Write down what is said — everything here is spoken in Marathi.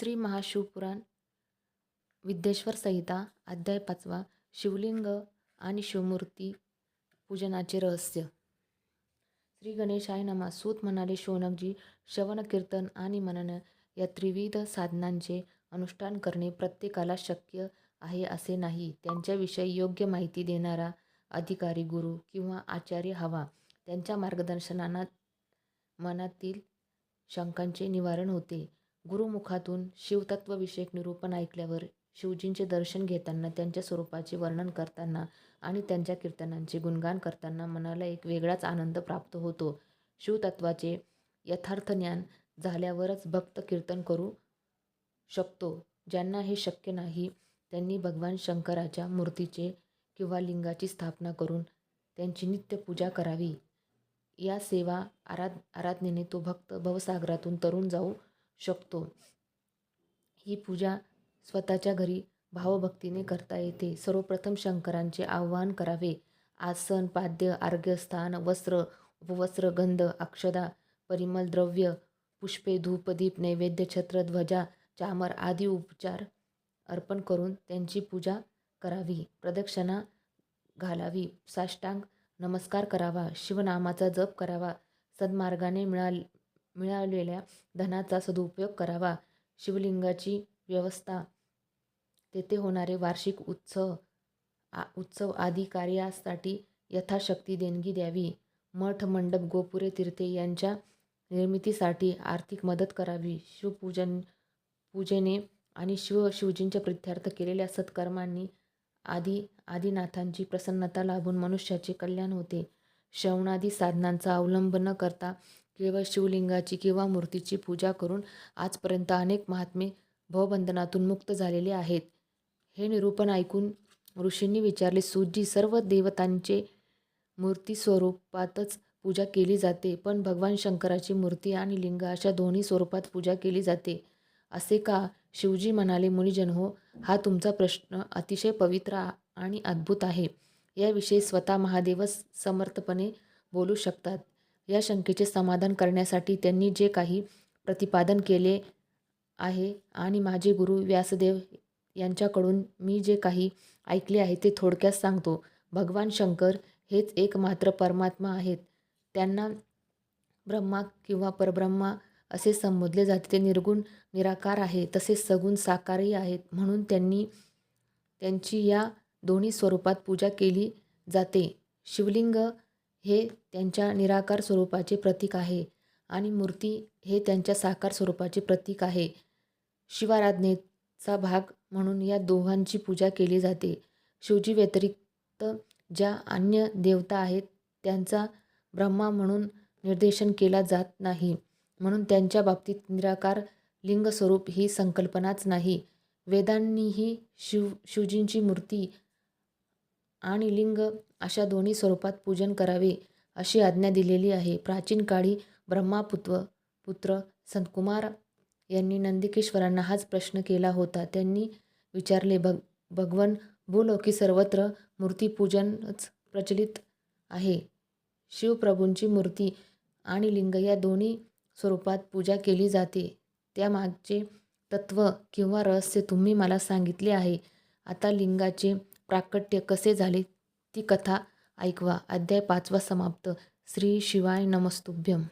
श्री महाशिवपुराण विद्येश्वर संहिता अध्याय पाचवा शिवलिंग आणि शिवमूर्ती पूजनाचे रहस्य. श्री गणेशाय नमा. सूत म्हणाले शौनकजी श्रवण कीर्तन आणि मनन या त्रिविध साधनांचे अनुष्ठान करणे प्रत्येकाला शक्य आहे असे नाही. त्यांच्याविषयी योग्य माहिती देणारा अधिकारी गुरु किंवा आचार्य हवा. त्यांच्या मार्गदर्शनानं मनातील शंकांचे निवारण होते. गुरुमुखातून शिवतत्वविषयक निरूपण ऐकल्यावर शिवजींचे दर्शन घेताना त्यांच्या स्वरूपाचे वर्णन करताना आणि त्यांच्या कीर्तनांचे गुणगान करताना मनाला एक वेगळाच आनंद प्राप्त होतो. शिवतत्वाचे यथार्थ ज्ञान झाल्यावरच भक्त कीर्तन करू शकतो. ज्यांना हे शक्य नाही त्यांनी भगवान शंकराच्या मूर्तीचे किंवा लिंगाची स्थापना करून त्यांची नित्य पूजा करावी. या सेवा आराध आराधनेने तो भक्त भवसागरातून तरुण जाऊ शकतो. ही पूजा स्वतःच्या घरी भावभक्तीने करता येते. सर्वप्रथम शंकरांचे आवाहन करावे. आसन पाद्य आर्घ्यस्थान वस्त्र उपवस्त्र गंध अक्षदा परिमल द्रव्य पुष्पे धूपदीप नैवेद्य छत्र ध्वजा चामर आदी उपचार अर्पण करून त्यांची पूजा करावी. प्रदक्षिणा घालावी. साष्टांग नमस्कार करावा. शिवनामाचा जप करावा. सन्मार्गाने मिळाल मिळालेल्या धनाचा सदुपयोग करावा. शिवलिंगाची व्यवस्था. तेथे होणारे वार्षिक उत्सव आ उत्सव आदी कार्यासाठी यथाशक्ती देणगी द्यावी. मठ मंडप गोपुरे तीर्थे यांच्या निर्मितीसाठी आर्थिक मदत करावी. शिवपूजन पूजेने आणि शिव शिवजींच्या प्रित्यर्थ केलेल्या सत्कर्मांनी आदी आदिनाथांची प्रसन्नता लाभून मनुष्याचे कल्याण होते. श्रवणादी साधनांचा अवलंब न करता केवळ शिवलिंगाची किंवा मूर्तीची पूजा करून आजपर्यंत अनेक महात्मे भवबंधनातून मुक्त झालेले आहेत. हे निरूपण ऐकून ऋषींनी विचारले सूजी सर्व देवतांचे मूर्ती स्वरूपातच पूजा केली जाते पण भगवान शंकराची मूर्ती आणि लिंग अशा दोन्ही स्वरूपात पूजा केली जाते. असे का? शिवजी म्हणाले मुनिजन हो हा तुमचा प्रश्न अतिशय पवित्र आणि अद्भुत आहे. याविषयी स्वतः महादेवच समर्थपणे बोलू शकतात. या शंकेचे समाधान करण्यासाठी त्यांनी जे काही प्रतिपादन केले आहे आणि माझे गुरु व्यासदेव यांच्याकडून मी जे काही ऐकले आहे ते थोडक्यात सांगतो. भगवान शंकर हेच एकमात्र परमात्मा आहेत. त्यांना ब्रह्मा किंवा परब्रह्मा असे संबोधले जाते. ते निर्गुण निराकार आहे. तसेच सगुण साकारही आहेत. म्हणून त्यांनी त्यांची या दोन्ही स्वरूपात पूजा केली जाते. शिवलिंग हे त्यांच्या निराकार स्वरूपाचे प्रतीक आहे आणि मूर्ती हे त्यांच्या साकार स्वरूपाचे प्रतीक आहे. शिवाराधनेचा भाग म्हणून या दोघांची पूजा केली जाते. शिवजी व्यतिरिक्त ज्या अन्य देवता आहेत त्यांचा ब्रह्मा म्हणून निर्देशन केला जात नाही. म्हणून त्यांच्या बाबतीत निराकार लिंग स्वरूप ही संकल्पनाच नाही. वेदांनीही शिव शिवजींची मूर्ती आणि लिंग अशा दोन्ही स्वरूपात पूजन करावे अशी आज्ञा दिलेली आहे. प्राचीन काळी ब्रह्मापुत्र पुत्र संतकुमार यांनी नंदिकेश्वरांना हाच प्रश्न केला होता. त्यांनी विचारले भग भगवन भूलोकी सर्वत्र मूर्तीपूजनच प्रचलित आहे. शिवप्रभूंची मूर्ती आणि लिंग या दोन्ही स्वरूपात पूजा केली जाते. त्यामागचे तत्त्व किंवा रहस्य तुम्ही मला सांगितले आहे. आता लिंगाचे प्राकट्य कसे झाले ती कथा ऐकवा. अध्याय पाचवा समाप्त. श्री शिवाय नमस्तुभ्यम.